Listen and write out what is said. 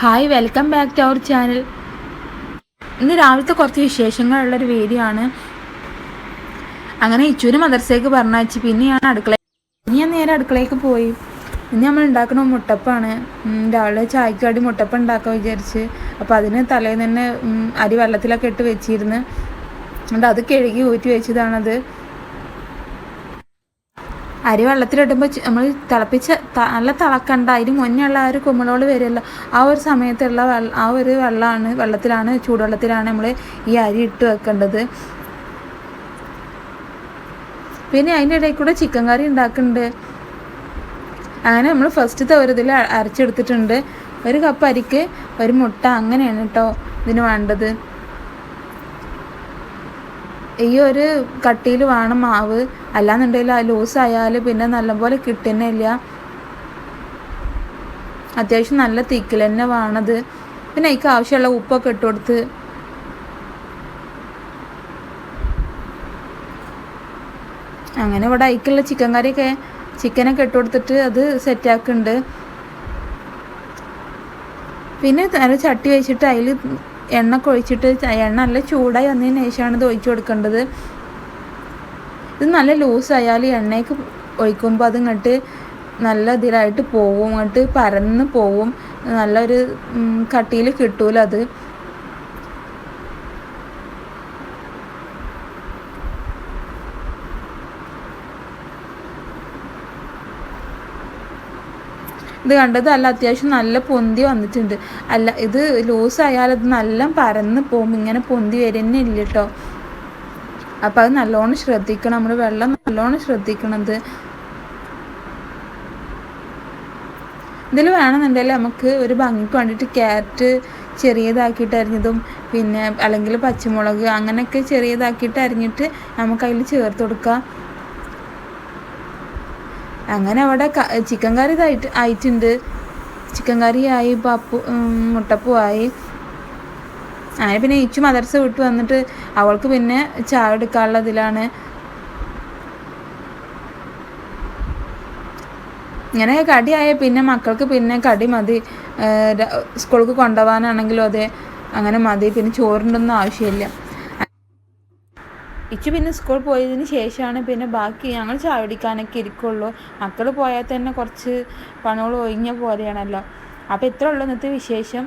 Hi welcome back to our channel ഇന്ന് രാവിലത്തെ കുറച്ച് വിശേഷങ്ങളുള്ളൊരു വീഡിയോ ആണ്. അങ്ങനെ ഇച്ചൂര് മദർസേക്ക് പറഞ്ഞയച്ച് പിന്നെ ഞാൻ അടുക്കള ഞാൻ നേരെ അടുക്കളയ്ക്ക് പോയി. ഇനി നമ്മൾ ഉണ്ടാക്കുന്ന മുട്ടപ്പാണ്. രാവിലെ ചായക്ക് വേണ്ടി മുട്ടപ്പ ഉണ്ടാക്കാൻ വിചാരിച്ച്. അപ്പോൾ അതിന് തലേന്ന് തന്നെ അരി വെള്ളത്തിലൊക്കെ ഇട്ട് വെച്ചിരുന്ന്. എന്നിട്ട് അത് കഴുകി ഊറ്റി വെച്ചതാണത്. അരി വെള്ളത്തിലിടുമ്പോൾ നമ്മൾ തിളപ്പിച്ച് നല്ല തിളക്കണ്ട. അതിന് മുന്നേ ഉള്ള ആ ഒരു കുമ്മളോട് വരുമല്ലോ ആ ഒരു സമയത്തുള്ള ആ ഒരു വെള്ളമാണ് വെള്ളത്തിലാണ് ചൂടുവെള്ളത്തിലാണ് നമ്മൾ ഈ അരി ഇട്ട് വെക്കേണ്ടത്. പിന്നെ അതിന്റെ ഇടയിൽ കൂടെ ചിക്കൻ കറി ഉണ്ടാക്കുന്നുണ്ട് അങ്ങനെ നമ്മൾ ഫസ്റ്റ് ഒരു ഇതിൽ അരച്ചെടുത്തിട്ടുണ്ട്. ഒരു കപ്പ് അരിക്ക് ഒരു മുട്ട അങ്ങനെയാണ് കേട്ടോ ഇതിന് വേണ്ടത്. ഈ ഒരു കട്ടിയിൽ വേണം മാവ്. അല്ലാന്നുണ്ടെങ്കിൽ ആ ലൂസ് ആയാൽ പിന്നെ നല്ലപോലെ കിട്ടുന്നില്ല. അത്യാവശ്യം നല്ല തിക്കിൽ തന്നെ വേണത്. പിന്നെ അതിക്ക് ആവശ്യമുള്ള ഉപ്പൊക്കെ ഇട്ട് കൊടുത്ത്. അങ്ങനെ ഇവിടെ അതിക്കുള്ള ചിക്കൻ കറിയൊക്കെ ചിക്കനൊക്കെ ഇട്ട് കൊടുത്തിട്ട് അത് സെറ്റാക്കുന്നുണ്ട് പിന്നെ ചട്ടി വെച്ചിട്ട് അതിൽ എണ്ണ കൊഴിച്ചിട്ട് എണ്ണ നല്ല ചൂടായി വന്നതിന് ശേഷമാണ് ഇത് ഒഴിച്ചു കൊടുക്കേണ്ടത്. ഇത് നല്ല ലൂസായാൽ എണ്ണയ്ക്ക് ഒഴിക്കുമ്പോൾ അത് ഇങ്ങോട്ട് നല്ല ഇതിലായിട്ട് പോവും അങ്ങോട്ട് പരന്ന് പോവും. നല്ലൊരു കട്ടിയിൽ കിട്ടൂല അത്. ഇത് കണ്ടത് അല്ല അത്യാവശ്യം നല്ല പൊന്തി വന്നിട്ടുണ്ട്. അല്ല ഇത് ലൂസ് ആയാൽ അത് നല്ല പരന്ന് പോകും. ഇങ്ങനെ പൊന്തി വരുന്നേ ഇല്ല കേട്ടോ അപ്പം അത് നല്ലോണം ശ്രദ്ധിക്കണം. നമ്മൾ വെള്ളം നല്ലോണം ശ്രദ്ധിക്കണത് ഇതിൽ വേണമെന്നുണ്ടെങ്കിൽ നമുക്ക് ഒരു ഭംഗിക്ക് വേണ്ടിയിട്ട് ക്യാരറ്റ് ചെറിയതാക്കിയിട്ട് അരിഞ്ഞതും പിന്നെ അല്ലെങ്കിൽ പച്ചമുളക് അങ്ങനെയൊക്കെ ചെറിയതാക്കിയിട്ട് അരിഞ്ഞിട്ട് നമുക്ക് അതിൽ ചേർത്ത് കൊടുക്കാം. അങ്ങനെ അവിടെ ചിക്കൻ കറി ഇതായിട്ട് ആയിട്ടുണ്ട്. ചിക്കൻ ആയി പപ്പു ഉം, മുട്ടപ്പൂ ആയി. അങ്ങനെ പിന്നെ ഇച്ചു മദർസ വിട്ട് വന്നിട്ട് അവൾക്ക് പിന്നെ ചായ എടുക്കാനുള്ള ഇതിലാണ്. ഇങ്ങനെ കടിയായ പിന്നെ മക്കൾക്ക് പിന്നെ കടി മതി. സ്കൂൾക്ക് കൊണ്ടുപോകാനാണെങ്കിലും അതെ. അങ്ങനെ മതി. പിന്നെ ചോറിന്റെ ഒന്നും ആവശ്യമില്ല. ഇച്ചു പിന്നെ സ്കൂൾ പോയതിന് ശേഷമാണ് പിന്നെ ബാക്കി ഞങ്ങൾ ചാവടിക്കാനൊക്കെ ഇരിക്കുള്ളൂ. മക്കൾ പോയാൽ തന്നെ കുറച്ച് പണികൾ ഒഴിഞ്ഞ പോലെയാണല്ലോ. അപ്പോൾ ഇത്ര ഉള്ളൂ ഇന്നത്തെ വിശേഷം.